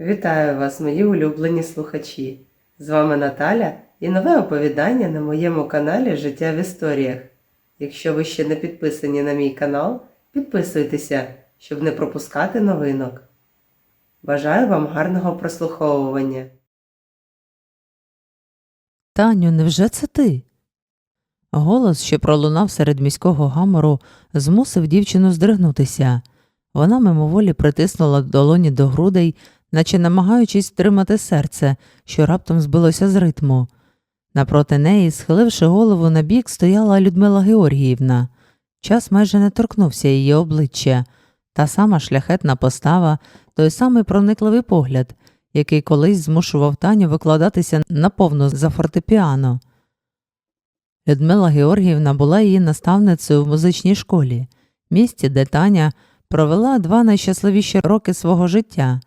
Вітаю вас, мої улюблені слухачі! З вами Наталя і нове оповідання на моєму каналі Життя в історіях. Якщо ви ще не підписані на мій канал, підписуйтеся, щоб не пропускати новинок. Бажаю вам гарного прослуховування. Таню, невже це ти? Голос, що пролунав серед міського гамору, змусив дівчину здригнутися. Вона мимоволі притиснула долоні до грудей, наче намагаючись стримати серце, що раптом збилося з ритму. Напроти неї, схиливши голову на бік, стояла Людмила Георгіївна. Час майже не торкнувся її обличчя, та сама шляхетна постава, той самий проникливий погляд, який колись змушував Таню викладатися наповну за фортепіано. Людмила Георгіївна була її наставницею в музичній школі, місті, де Таня провела два найщасливіші роки свого життя.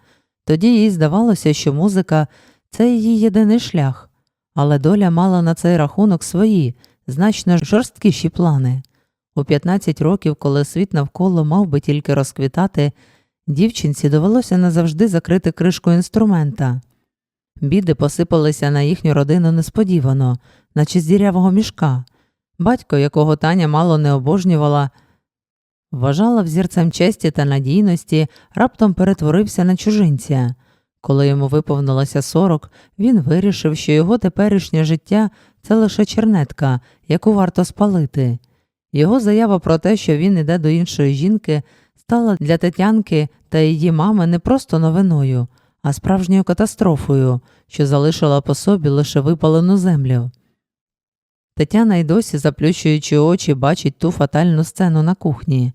Тоді їй здавалося, що музика це її єдиний шлях, але доля мала на цей рахунок свої, значно жорсткіші плани. У 15 років, коли світ навколо мав би тільки розквітати, дівчинці довелося назавжди закрити кришку інструмента. Біди посипалися на їхню родину несподівано, наче з дірявого мішка. Батько, якого Таня мало не обожнювала, вважала взірцем честі та надійності, раптом перетворився на чужинця. Коли йому виповнилося сорок, він вирішив, що його теперішнє життя це лише чернетка, яку варто спалити. Його заява про те, що він іде до іншої жінки, стала для Тетянки та її мами не просто новиною, а справжньою катастрофою, що залишила по собі лише випалену землю. Тетяна й досі, заплющуючи очі, бачить ту фатальну сцену на кухні.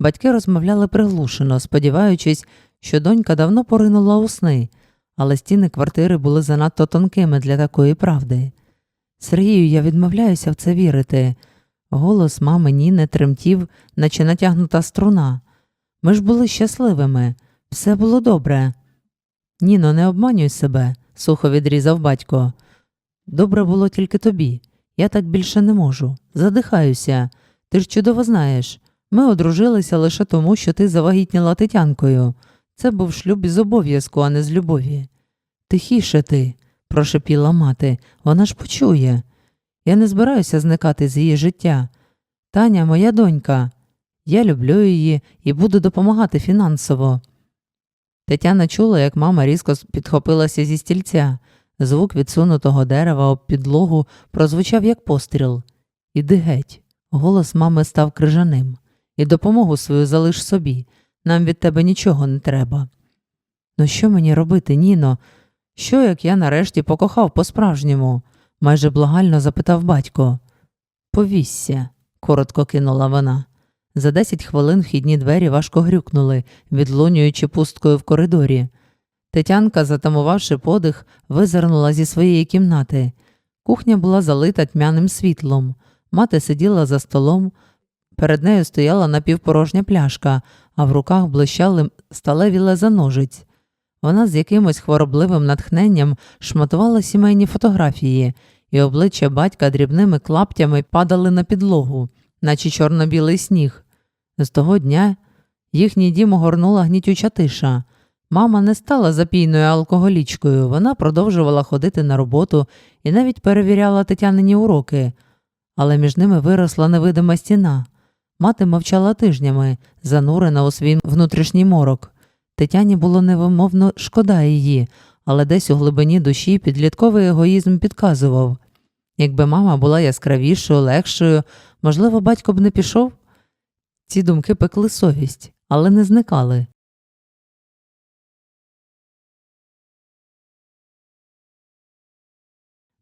Батьки розмовляли приглушено, сподіваючись, що донька давно поринула у сни, але стіни квартири були занадто тонкими для такої правди. Сергію, я відмовляюся в це вірити. Голос мами Ніни тремтів, наче натягнута струна. Ми ж були щасливими, все було добре. Ніно, не обманюй себе, сухо відрізав батько. Добре було тільки тобі. Я так більше не можу. Задихаюся. Ти ж чудово знаєш. Ми одружилися лише тому, що ти завагітніла Тетянкою. Це був шлюб із обов'язку, а не з любові. Тихіше ти, прошепіла мати, вона ж почує. Я не збираюся зникати з її життя. Таня моя донька. Я люблю її і буду допомагати фінансово. Тетяна чула, як мама різко підхопилася зі стільця. Звук відсунутого дерева об підлогу прозвучав як постріл. Іди геть. Голос мами став крижаним. І допомогу свою залиш собі. Нам від тебе нічого не треба. Ну що мені робити, Ніно? Що, як я нарешті покохав по-справжньому? майже благально запитав батько. Повісся, коротко кинула вона. За десять хвилин вхідні двері важко грюкнули, відлунюючи пусткою в коридорі. Тетянка, затамувавши подих, визирнула зі своєї кімнати. Кухня була залита тьмяним світлом. Мати сиділа за столом, перед нею стояла напівпорожня пляшка, а в руках блищали сталеві леза ножиць. Вона з якимось хворобливим натхненням шматувала сімейні фотографії, і обличчя батька дрібними клаптями падали на підлогу, наче чорно-білий сніг. З того дня їхній дім огорнула гнітюча тиша. Мама не стала запійною алкоголічкою, вона продовжувала ходити на роботу і навіть перевіряла Тетянині уроки, але між ними виросла невидима стіна. Мати мовчала тижнями, занурена у свій внутрішній морок. Тетяні було невимовно шкода її, але десь у глибині душі підлітковий егоїзм підказував. Якби мама була яскравішою, легшою, можливо, батько б не пішов? Ці думки пекли совість, але не зникали.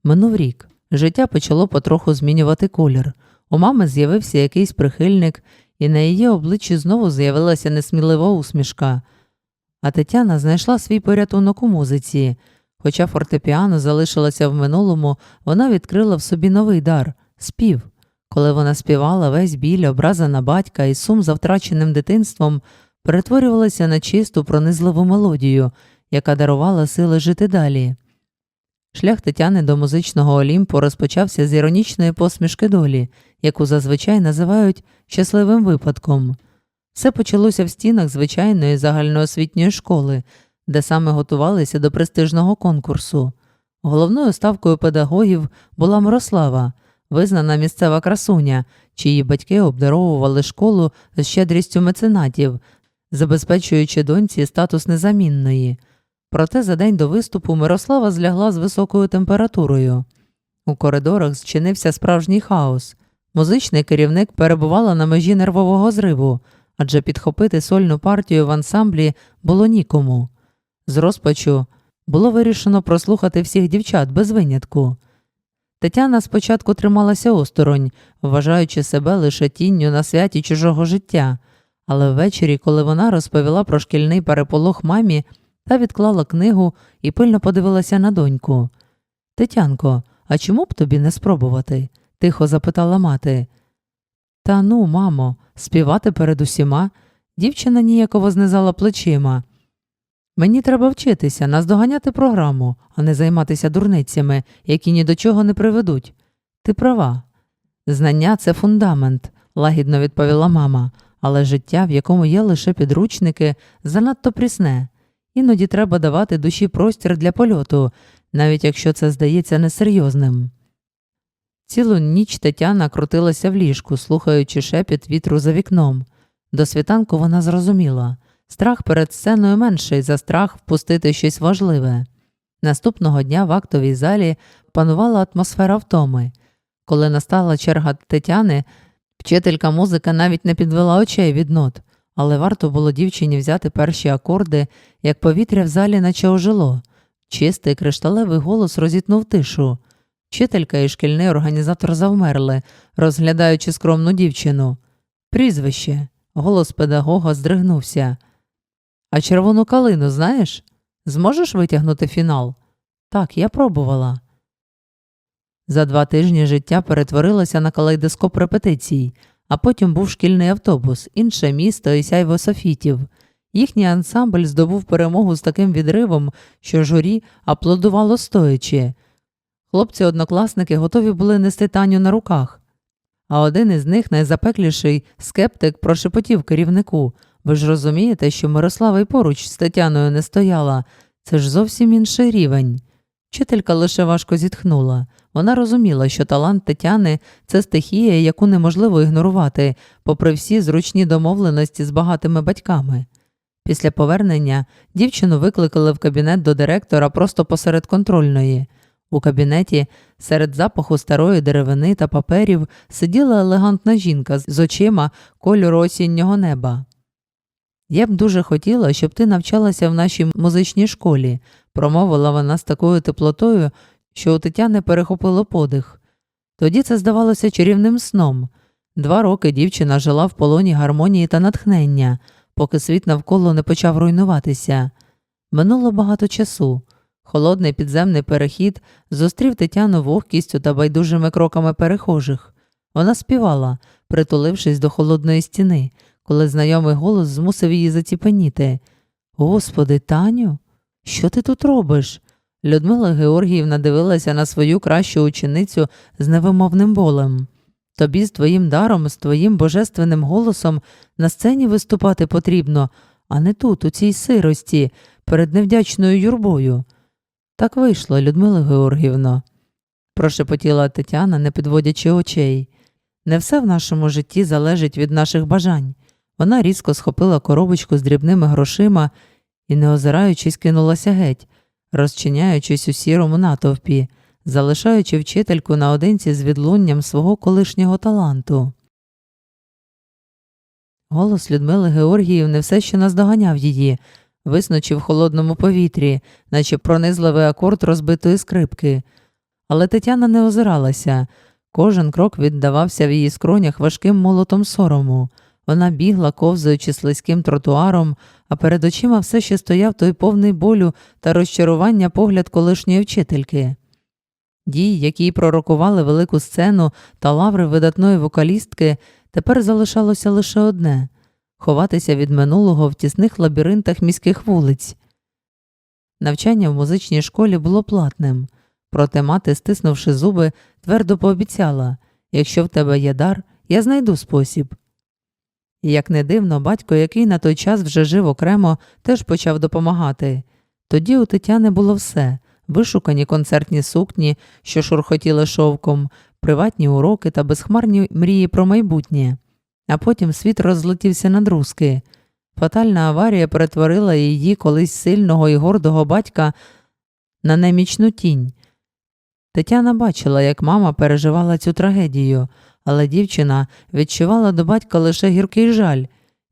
Минув рік. Життя почало потроху змінювати колір. У мами з'явився якийсь прихильник, і на її обличчі знову з'явилася несмілива усмішка. А Тетяна знайшла свій порятунок у музиці. Хоча фортепіано залишилося в минулому, вона відкрила в собі новий дар спів. Коли вона співала, весь біль, образа на батька і сум за втраченим дитинством перетворювалися на чисту пронизливу мелодію, яка дарувала сили жити далі. Шлях Тетяни до музичного Олімпу розпочався з іронічної посмішки долі, яку зазвичай називають щасливим випадком. Все почалося в стінах звичайної загальноосвітньої школи, де саме готувалися до престижного конкурсу. Головною ставкою педагогів була Мирослава, визнана місцева красуня, чиї батьки обдаровували школу з щедрістю меценатів, забезпечуючи доньці статус незамінної. Проте за день до виступу Мирослава злягла з високою температурою. У коридорах зчинився справжній хаос. Музичний керівник перебувала на межі нервового зриву, адже підхопити сольну партію в ансамблі було нікому. З розпачу було вирішено прослухати всіх дівчат без винятку. Тетяна спочатку трималася осторонь, вважаючи себе лише тінню на святі чужого життя, але ввечері, коли вона розповіла про шкільний переполох мамі, та відклала книгу і пильно подивилася на доньку. Тетянко, а чому б тобі не спробувати? тихо запитала мати. Та ну, мамо, співати перед усіма. Дівчина ніяково знизала плечима. Мені треба вчитися, наздоганяти програму, а не займатися дурницями, які ні до чого не приведуть. Ти права. Знання це фундамент, лагідно відповіла мама, але життя, в якому є лише підручники, занадто прісне. Іноді треба давати душі простір для польоту, навіть якщо це здається несерйозним. Цілу ніч Тетяна крутилася в ліжку, слухаючи шепіт вітру за вікном. До світанку вона зрозуміла страх перед сценою менший за страх впустити щось важливе. Наступного дня в актовій залі панувала атмосфера втоми. Коли настала черга Тетяни, вчителька музики навіть не підвела очей від нот, але варто було дівчині взяти перші акорди, як повітря в залі наче ожило. Чистий кришталевий голос розітнув тишу. Вчителька і шкільний організатор завмерли, розглядаючи скромну дівчину. Прізвище. Голос педагога здригнувся. А червону калину знаєш? Зможеш витягнути фінал? Так, я пробувала. За два тижні життя перетворилося на калейдоскоп репетицій, а потім був шкільний автобус, інше місто і сяйво софітів. Їхній ансамбль здобув перемогу з таким відривом, що журі аплодувало стоячи. Хлопці-однокласники готові були нести Таню на руках. А один із них, найзапекліший скептик, прошепотів керівнику. Ви ж розумієте, що Мирослава й поруч з Тетяною не стояла. Це ж зовсім інший рівень. Вчителька лише важко зітхнула. Вона розуміла, що талант Тетяни це стихія, яку неможливо ігнорувати, попри всі зручні домовленості з багатими батьками. Після повернення дівчину викликали в кабінет до директора просто посеред контрольної. У кабінеті серед запаху старої деревини та паперів сиділа елегантна жінка з очима кольору осіннього неба. Я б дуже хотіла, щоб ти навчалася в нашій музичній школі, промовила вона з такою теплотою, що у Тетяни перехопило подих. Тоді це здавалося чарівним сном. Два роки дівчина жила в полоні гармонії та натхнення, поки світ навколо не почав руйнуватися. Минуло багато часу. Холодний підземний перехід зустрів Тетяну вогкістю та байдужими кроками перехожих. Вона співала, притулившись до холодної стіни, коли знайомий голос змусив її заціпеніти. Господи, Таню, що ти тут робиш? Людмила Георгіївна дивилася на свою кращу ученицю з невимовним болем. Тобі з твоїм даром, з твоїм божественним голосом на сцені виступати потрібно, а не тут, у цій сирості, перед невдячною юрбою. Так вийшло, Людмила Георгіївна, прошепотіла Тетяна, не підводячи очей. Не все в нашому житті залежить від наших бажань. Вона різко схопила коробочку з дрібними грошима і, не озираючись, кинулася геть, розчиняючись у сірому натовпі, залишаючи вчительку наодинці з відлунням свого колишнього таланту. Голос Людмили Георгіївни все ще наздоганяв її, виснучив в холодному повітрі, наче пронизливий акорд розбитої скрипки. Але Тетяна не озиралася. Кожен крок віддавався в її скронях важким молотом сорому. Вона бігла, ковзаючи слизьким тротуаром, а перед очима все ще стояв той повний болю та розчарування погляд колишньої вчительки. Дій, які пророкували велику сцену та лаври видатної вокалістки, тепер залишалося лише одне ховатися від минулого в тісних лабіринтах міських вулиць. Навчання в музичній школі було платним, проте мати, стиснувши зуби, твердо пообіцяла якщо в тебе є дар, я знайду спосіб. І як не дивно, батько, який на той час вже жив окремо, теж почав допомагати. Тоді у Тетяни було все вишукані концертні сукні, що шурхотіли шовком, приватні уроки та безхмарні мрії про майбутнє. А потім світ розлетівся на друзки. Фатальна аварія перетворила її колись сильного і гордого батька на немічну тінь. Тетяна бачила, як мама переживала цю трагедію, але дівчина відчувала до батька лише гіркий жаль,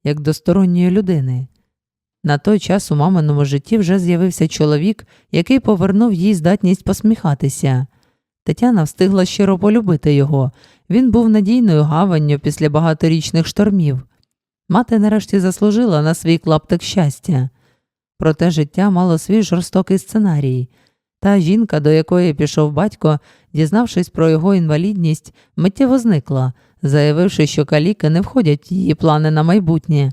як до сторонньої людини. На той час у маминому житті вже з'явився чоловік, який повернув їй здатність посміхатися. Тетяна встигла щиро полюбити його. Він був надійною гаванню після багаторічних штормів. Мати нарешті заслужила на свій клаптик щастя. Проте життя мало свій жорстокий сценарій. Та жінка, до якої пішов батько, дізнавшись про його інвалідність, миттєво зникла, заявивши, що каліки не входять в її плани на майбутнє.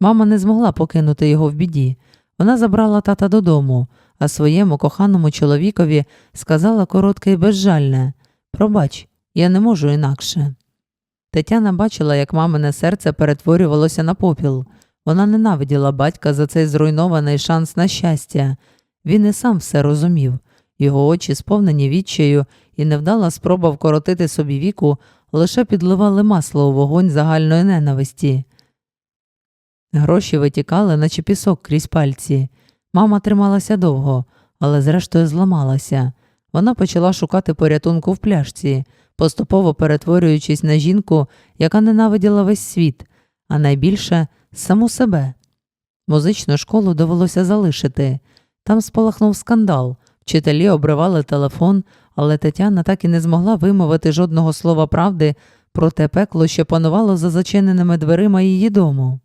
Мама не змогла покинути його в біді. Вона забрала тата додому, а своєму коханому чоловікові сказала коротке і безжальне Пробач, я не можу інакше. Тетяна бачила, як мамине серце перетворювалося на попіл. Вона ненавиділа батька за цей зруйнований шанс на щастя. Він і сам все розумів. Його очі, сповнені відчаю, і невдала спроба вкоротити собі віку, лише підливали масло у вогонь загальної ненависті. Гроші витікали, наче пісок крізь пальці. Мама трималася довго, але зрештою зламалася. Вона почала шукати порятунку в пляшці, поступово перетворюючись на жінку, яка ненавиділа весь світ, а найбільше саму себе. Музичну школу довелося залишити. Там спалахнув скандал. Вчителі обривали телефон, але Тетяна так і не змогла вимовити жодного слова правди про те пекло, що панувало за зачиненими дверима її дому.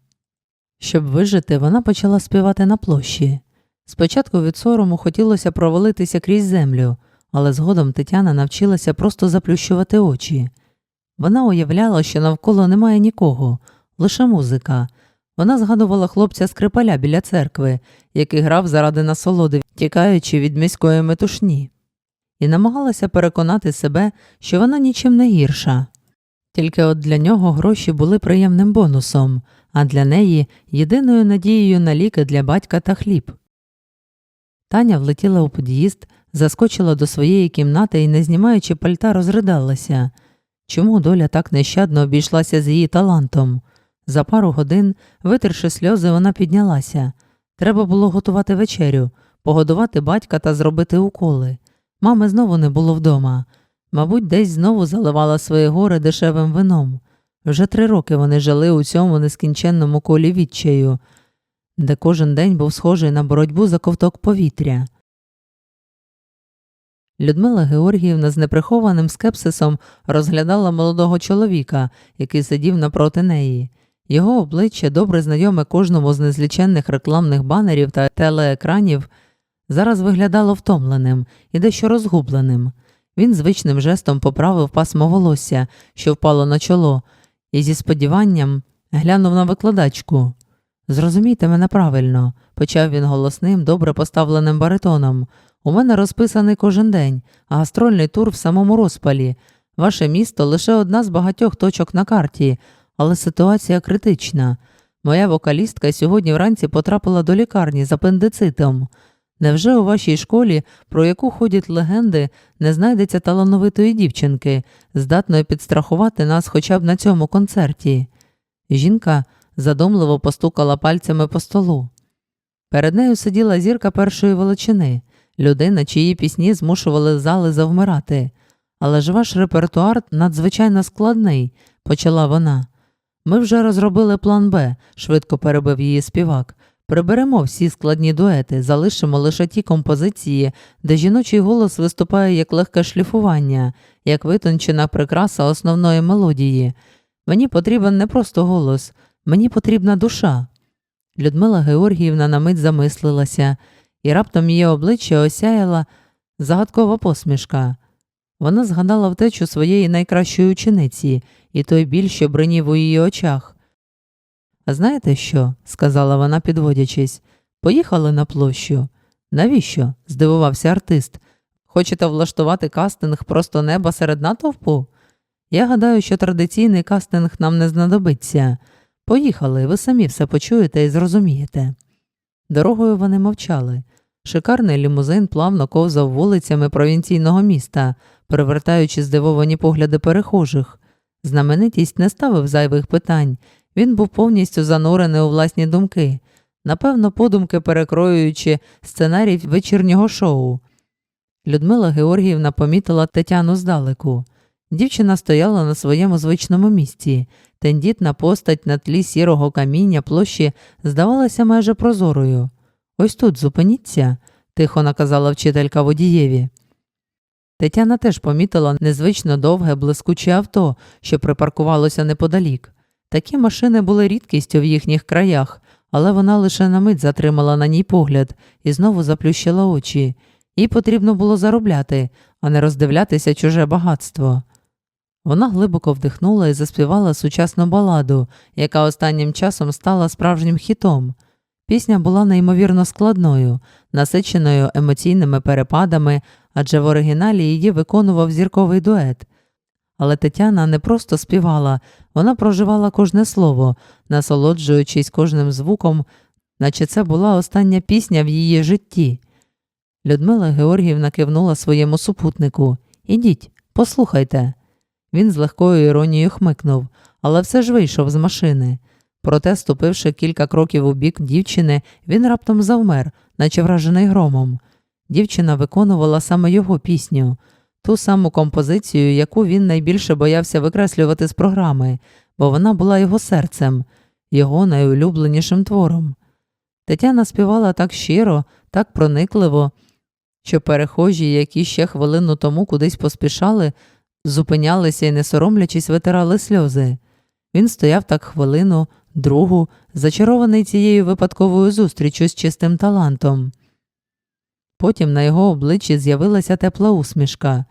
Щоб вижити, вона почала співати на площі. Спочатку від сорому хотілося провалитися крізь землю, але згодом Тетяна навчилася просто заплющувати очі. Вона уявляла, що навколо немає нікого, лише музика. Вона згадувала хлопця скрипаля біля церкви, який грав заради насолоди, тікаючи від міської метушні, і намагалася переконати себе, що вона нічим не гірша. Тільки от для нього гроші були приємним бонусом, а для неї єдиною надією на ліки для батька та хліб. Таня влетіла у під'їзд, заскочила до своєї кімнати і, не знімаючи пальта, розридалася. Чому доля так нещадно обійшлася з її талантом? За пару годин, витерши сльози, вона піднялася. Треба було готувати вечерю, погодувати батька та зробити уколи. Мами знову не було вдома. Мабуть, десь знову заливала своє горе дешевим вином. Вже три роки вони жили у цьому нескінченному колі відчаю, де кожен день був схожий на боротьбу за ковток повітря. Людмила Георгіївна з неприхованим скепсисом розглядала молодого чоловіка, який сидів напроти неї. Його обличчя, добре знайоме кожному з незліченних рекламних банерів та телеекранів, зараз виглядало втомленим і дещо розгубленим. Він звичним жестом поправив пасмо волосся, що впало на чоло, і зі сподіванням глянув на викладачку. Зрозумійте мене правильно, почав він голосним, добре поставленим баритоном. У мене розписаний кожен день, а гастрольний тур в самому розпалі. Ваше місто лише одна з багатьох точок на карті, але ситуація критична. Моя вокалістка сьогодні вранці потрапила до лікарні з апендицитом. Невже у вашій школі, про яку ходять легенди, не знайдеться талановитої дівчинки, здатної підстрахувати нас хоча б на цьому концерті? Жінка задумливо постукала пальцями по столу. Перед нею сиділа зірка першої величини, людина, чиї пісні змушували зали завмирати. Але ж ваш репертуар надзвичайно складний, почала вона. Ми вже розробили план Б, швидко перебив її співак. Приберемо всі складні дуети, залишимо лише ті композиції, де жіночий голос виступає як легке шліфування, як витончена прикраса основної мелодії. Мені потрібен не просто голос, мені потрібна душа. Людмила Георгіївна на мить замислилася, і раптом її обличчя осяяла загадкова посмішка. Вона згадала втечу своєї найкращої учениці і той біль, що бринів у її очах. Знаєте що? сказала вона, підводячись. Поїхали на площу. Навіщо? здивувався артист. Хочете влаштувати кастинг просто неба серед натовпу? Я гадаю, що традиційний кастинг нам не знадобиться. Поїхали, ви самі все почуєте і зрозумієте. Дорогою вони мовчали. Шикарний лімузин плавно ковзав вулицями провінційного міста, привертаючи здивовані погляди перехожих. Знаменитість не ставив зайвих питань, він був повністю занурений у власні думки, напевно, подумки перекроюючи сценарій вечірнього шоу. Людмила Георгіївна помітила Тетяну здалеку. Дівчина стояла на своєму звичному місці. Тендітна постать на тлі сірого каміння площі здавалася майже прозорою. Ось тут зупиніться, тихо наказала вчителька водієві. Тетяна теж помітила незвично довге блискуче авто, що припаркувалося неподалік. Такі машини були рідкістю в їхніх краях, але вона лише на мить затримала на ній погляд і знову заплющила очі. Їй потрібно було заробляти, а не роздивлятися чуже багатство. Вона глибоко вдихнула і заспівала сучасну баладу, яка останнім часом стала справжнім хітом. Пісня була неймовірно складною, насиченою емоційними перепадами, адже в оригіналі її виконував зірковий дует. Але Тетяна не просто співала, вона проживала кожне слово, насолоджуючись кожним звуком, наче це була остання пісня в її житті. Людмила Георгіївна кивнула своєму супутнику. Ідіть, послухайте. Він з легкою іронією хмикнув, але все ж вийшов з машини. Проте, ступивши кілька кроків у бік дівчини, він раптом завмер, наче вражений громом. Дівчина виконувала саме його пісню, ту саму композицію, яку він найбільше боявся викреслювати з програми, бо вона була його серцем, його найулюбленішим твором. Тетяна співала так щиро, так проникливо, що перехожі, які ще хвилину тому кудись поспішали, зупинялися і, не соромлячись, витирали сльози. Він стояв так хвилину, другу, зачарований цією випадковою зустрічю з чистим талантом. Потім на його обличчі з'явилася тепла усмішка.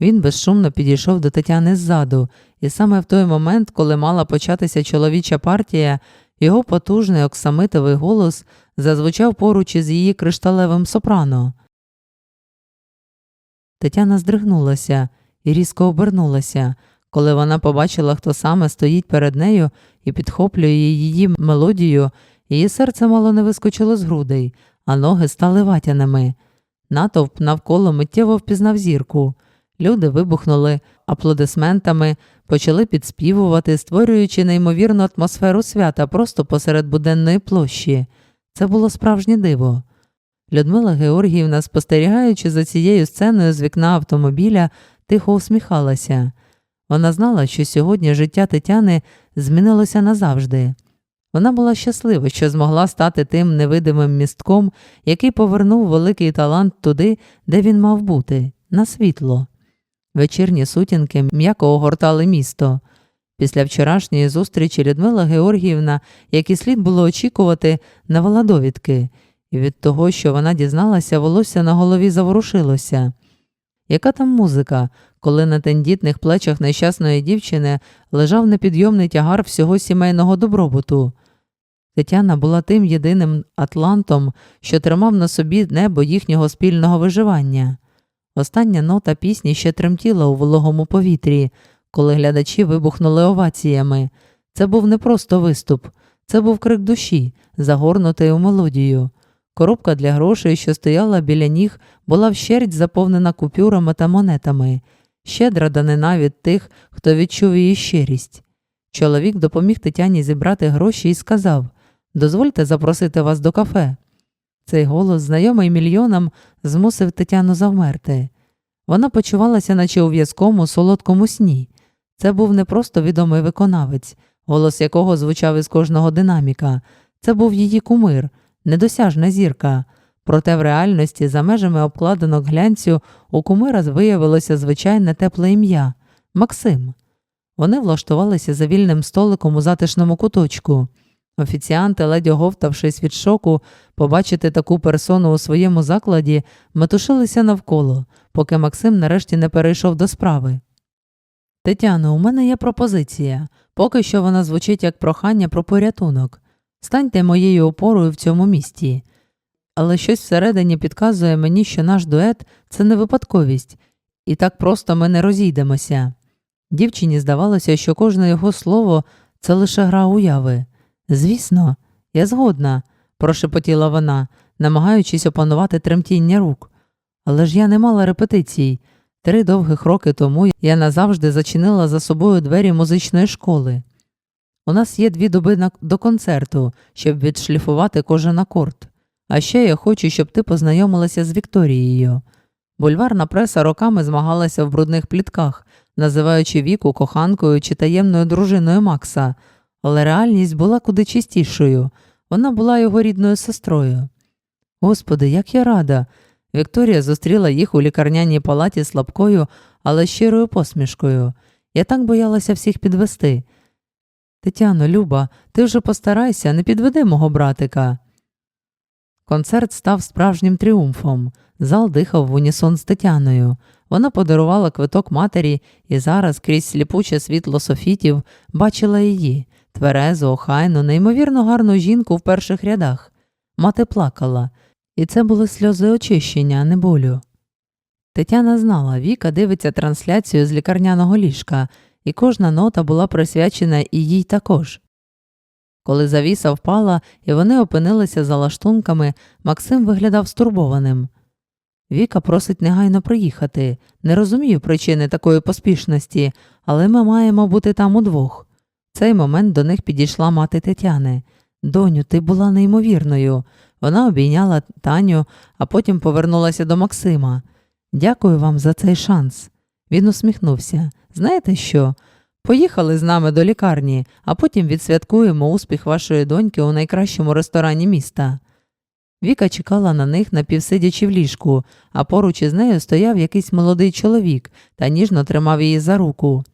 Він безшумно підійшов до Тетяни ззаду, і саме в той момент, коли мала початися чоловіча партія, його потужний оксамитовий голос зазвучав поруч із її кришталевим сопрано. Тетяна здригнулася і різко обернулася, коли вона побачила, хто саме стоїть перед нею і підхоплює її мелодію, її серце мало не вискочило з грудей, а ноги стали ватяними. Натовп навколо миттєво впізнав зірку. Люди вибухнули аплодисментами, почали підспівувати, створюючи неймовірну атмосферу свята просто посеред буденної площі. Це було справжнє диво. Людмила Георгіївна, спостерігаючи за цією сценою з вікна автомобіля, тихо усміхалася. Вона знала, що сьогодні життя Тетяни змінилося назавжди. Вона була щаслива, що змогла стати тим невидимим містком, який повернув великий талант туди, де він мав бути, на світло. Вечірні сутінки м'яко огортали місто. Після вчорашньої зустрічі Людмила Георгіївна, як і слід було очікувати, навела довідки, і від того, що вона дізналася, волосся на голові заворушилося. Яка там музика, коли на тендітних плечах нещасної дівчини лежав непідйомний тягар всього сімейного добробуту? Тетяна була тим єдиним атлантом, що тримав на собі небо їхнього спільного виживання. Остання нота пісні ще тремтіла у вологому повітрі, коли глядачі вибухнули оваціями. Це був не просто виступ, це був крик душі, загорнутий у мелодію. Коробка для грошей, що стояла біля ніг, була вщерть заповнена купюрами та монетами, щедра данина від тих, хто відчув її щирість. Чоловік допоміг Тетяні зібрати гроші і сказав Дозвольте запросити вас до кафе. Цей голос, знайомий мільйонам, змусив Тетяну завмерти. Вона почувалася, наче у в'язкому солодкому сні. Це був не просто відомий виконавець, голос якого звучав із кожного динаміка. Це був її кумир, недосяжна зірка. Проте в реальності, за межами обкладинок глянцю, у кумира виявилося звичайне тепле ім'я Максим. Вони влаштувалися за вільним столиком у затишному куточку. Офіціанти, ледь оговтавшись від шоку, побачити таку персону у своєму закладі, метушилися навколо, поки Максим нарешті не перейшов до справи. Тетяно, у мене є пропозиція. Поки що вона звучить як прохання про порятунок. Станьте моєю опорою в цьому місті. Але щось всередині підказує мені, що наш дует це не випадковість, і так просто ми не розійдемося. Дівчині здавалося, що кожне його слово це лише гра уяви. Звісно, я згодна, прошепотіла вона. намагаючись опанувати тремтіння рук. Але ж я не мала репетицій. Три довгих роки тому я назавжди зачинила за собою двері музичної школи. У нас є дві доби до концерту, щоб відшліфувати кожен акорд. А ще я хочу, щоб ти познайомилася з Вікторією. Бульварна преса роками змагалася в брудних плітках, називаючи віку коханкою чи таємною дружиною Макса, але реальність була куди чистішою. Вона була його рідною сестрою. Господи, як я рада. Вікторія зустріла їх у лікарняній палаті слабкою, але щирою посмішкою. Я так боялася всіх підвести. Тетяно, Люба, ти вже постарайся, не підведи мого братика. Концерт став справжнім тріумфом. Зал дихав в унісон з Тетяною. Вона подарувала квиток матері і зараз крізь сліпуче світло софітів бачила її тверезу, охайну, неймовірно гарну жінку в перших рядах. Мати плакала, і це були сльози очищення, а не болю. Тетяна знала, Віка дивиться трансляцію з лікарняного ліжка, і кожна нота була присвячена і їй також. Коли завіса впала і вони опинилися за лаштунками, Максим виглядав стурбованим. Віка просить негайно приїхати. Не розумію причини такої поспішності, але ми маємо бути там удвох. В цей момент до них підійшла мати Тетяни. Доню, ти була неймовірною. Вона обійняла Таню, а потім повернулася до Максима. Дякую вам за цей шанс. Він усміхнувся. Знаєте що? Поїхали з нами до лікарні, а потім відсвяткуємо успіх вашої доньки у найкращому ресторані міста. Віка чекала на них, напівсидячи в ліжку, а поруч із нею стояв якийсь молодий чоловік та ніжно тримав її за руку.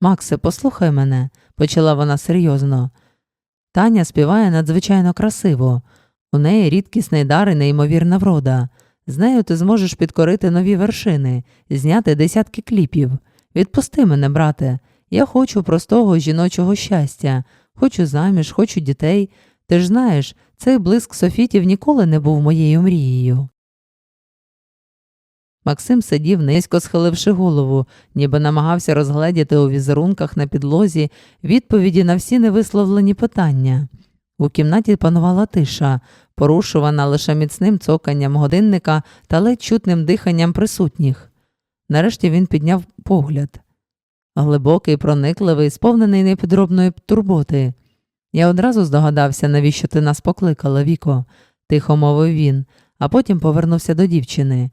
Максе, послухай мене, почала вона серйозно. Таня співає надзвичайно красиво. У неї рідкісний дар і неймовірна врода. З нею ти зможеш підкорити нові вершини, зняти десятки кліпів. Відпусти мене, брате. Я хочу простого жіночого щастя, хочу заміж, хочу дітей. Ти ж знаєш, цей блиск софітів ніколи не був моєю мрією. Максим сидів низько схиливши голову, ніби намагався розгледіти у візерунках на підлозі відповіді на всі невисловлені питання. У кімнаті панувала тиша, порушувана лише міцним цоканням годинника та ледь чутним диханням присутніх. Нарешті він підняв погляд. Глибокий, проникливий, сповнений непідробної турботи. Я одразу здогадався, навіщо ти нас покликала, Віко, тихо мовив він, а потім повернувся до дівчини.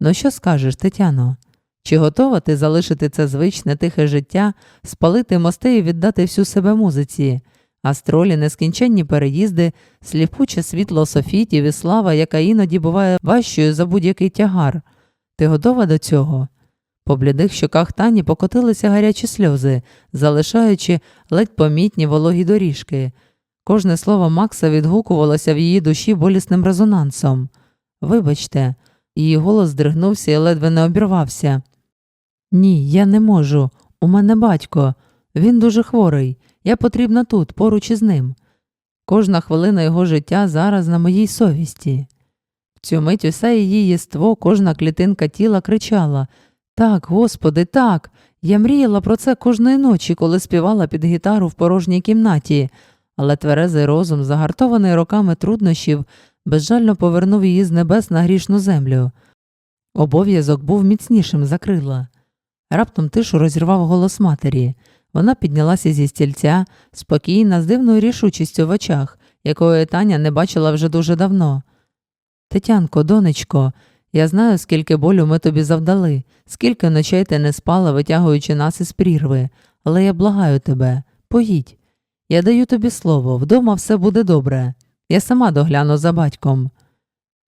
Ну що скажеш, Тетяно? Чи готова ти залишити це звичне тихе життя, спалити мости і віддати всю себе музиці? Астролі, нескінченні переїзди, сліпуче світло софітів і слава, яка іноді буває важчою за будь-який тягар. Ти готова до цього? По блідих щоках Тані покотилися гарячі сльози, залишаючи ледь помітні вологі доріжки. Кожне слово Макса відгукувалося в її душі болісним резонансом. Вибачте, її голос здригнувся і ледве не обірвався. Ні, я не можу. У мене батько. Він дуже хворий. Я потрібна тут, поруч із ним. Кожна хвилина його життя зараз на моїй совісті. Цю мить усе її єство, кожна клітинка тіла кричала Так, Господи, так. Я мріяла про це кожної ночі, коли співала під гітару в порожній кімнаті, але тверезий розум, загартований роками труднощів, безжально повернув її з небес на грішну землю. Обов'язок був міцнішим за крила. Раптом тишу розірвав голос матері. Вона піднялася зі стільця, спокійна, з дивною рішучістю в очах, якої Таня не бачила вже дуже давно. Тетянко, донечко, я знаю, скільки болю ми тобі завдали, скільки ночей ти не спала, витягуючи нас із прірви, але я благаю тебе, поїдь. Я даю тобі слово, вдома все буде добре. Я сама догляну за батьком.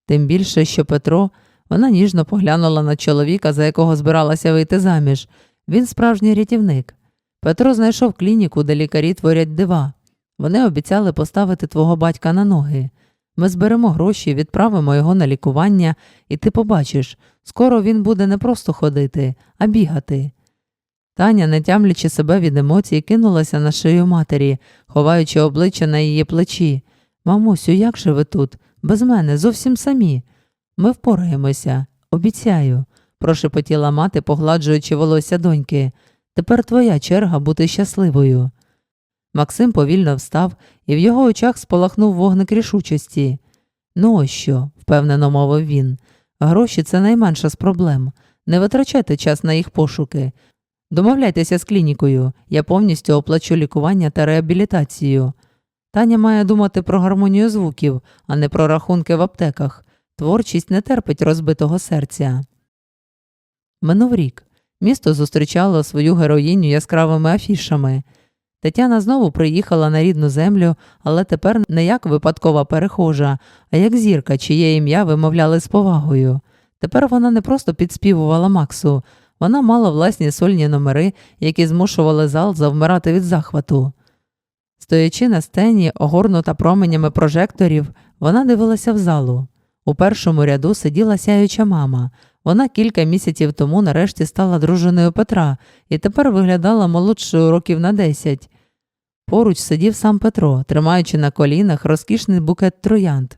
Тим більше, що Петро, вона ніжно поглянула на чоловіка, за якого збиралася вийти заміж. Він справжній рятівник. Петро знайшов клініку, де лікарі творять дива. Вони обіцяли поставити твого батька на ноги. Ми зберемо гроші, відправимо його на лікування, і ти побачиш, скоро він буде не просто ходити, а бігати. Таня, не тямлячи себе від емоцій, кинулася на шию матері, ховаючи обличчя на її плечі. Мамусю, як же ви тут? Без мене, зовсім самі. Ми впораємося, обіцяю, прошепотіла мати, погладжуючи волосся доньки. Тепер твоя черга бути щасливою. Максим повільно встав, і в його очах спалахнув вогник рішучості. Ну ось що, впевнено мовив він. Гроші це найменша з проблем. Не витрачайте час на їх пошуки. Домовляйтеся з клінікою, я повністю оплачу лікування та реабілітацію. Таня має думати про гармонію звуків, а не про рахунки в аптеках. Творчість не терпить розбитого серця. Минув рік. Місто зустрічало свою героїню яскравими афішами. Тетяна знову приїхала на рідну землю, але тепер не як випадкова перехожа, а як зірка, чиє ім'я вимовляли з повагою. Тепер вона не просто підспівувала Максу, вона мала власні сольні номери, які змушували зал завмирати від захвату. Стоячи на сцені, огорнута променями прожекторів, вона дивилася в залу. У першому ряду сиділа сяюча мама. Вона кілька місяців тому нарешті стала дружиною Петра і тепер виглядала молодшою років на десять. Поруч сидів сам Петро, тримаючи на колінах розкішний букет троянд,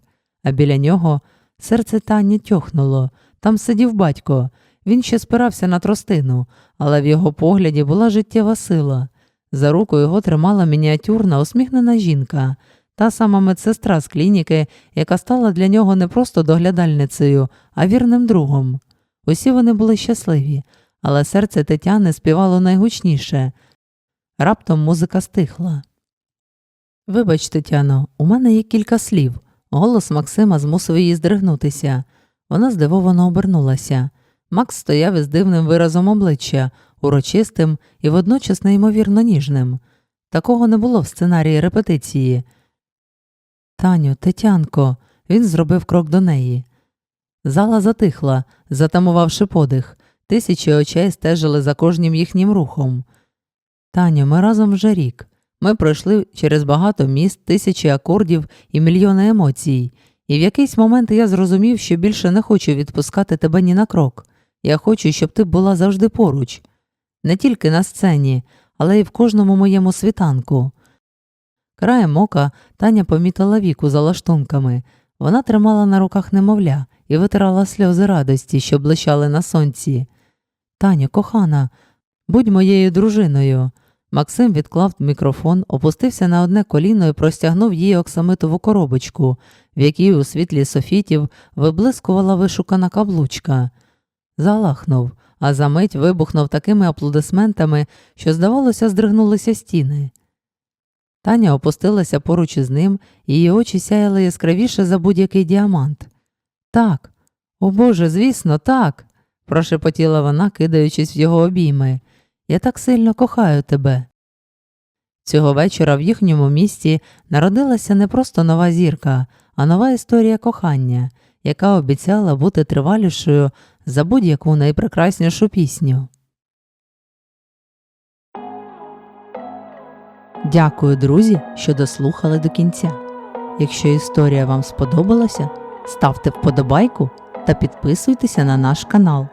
а біля нього серце Тані тьохнуло. Там сидів батько. Він ще спирався на тростину, але в його погляді була життєва сила. За руку його тримала мініатюрна, усміхнена жінка, та сама медсестра з клініки, яка стала для нього не просто доглядальницею, а вірним другом. Усі вони були щасливі, але серце Тетяни співало найгучніше. Раптом музика стихла. Вибач, Тетяно, у мене є кілька слів. Голос Максима змусив її здригнутися. Вона здивовано обернулася. Макс стояв із дивним виразом обличчя, урочистим і водночас неймовірно ніжним. Такого не було в сценарії репетиції. Таню, Тетянко, він зробив крок до неї. Зала затихла, затамувавши подих. Тисячі очей стежили за кожним їхнім рухом. Таню, ми разом вже рік. Ми пройшли через багато міст, тисячі акордів і мільйони емоцій. І в якийсь момент я зрозумів, що більше не хочу відпускати тебе ні на крок. Я хочу, щоб ти була завжди поруч. Не тільки на сцені, але й в кожному моєму світанку. Краєм ока Таня помітила віку за лаштунками. Вона тримала на руках немовля і витирала сльози радості, що блищали на сонці. Таню, кохана, будь моєю дружиною. Максим відклав мікрофон, опустився на одне коліно і простягнув їй оксамитову коробочку, в якій у світлі софітів виблискувала вишукана каблучка. Залахнув, а за мить вибухнув такими аплодисментами, що, здавалося, здригнулися стіни. Таня опустилася поруч із ним, її очі сяяли яскравіше за будь-який діамант. Так, о Боже, звісно, так, прошепотіла вона, кидаючись в його обійми. Я так сильно кохаю тебе. Цього вечора в їхньому місті народилася не просто нова зірка, а нова історія кохання, яка обіцяла бути тривалішою за будь-яку найпрекраснішу пісню. Дякую, друзі, що дослухали до кінця. Якщо історія вам сподобалася, ставте вподобайку та підписуйтеся на наш канал.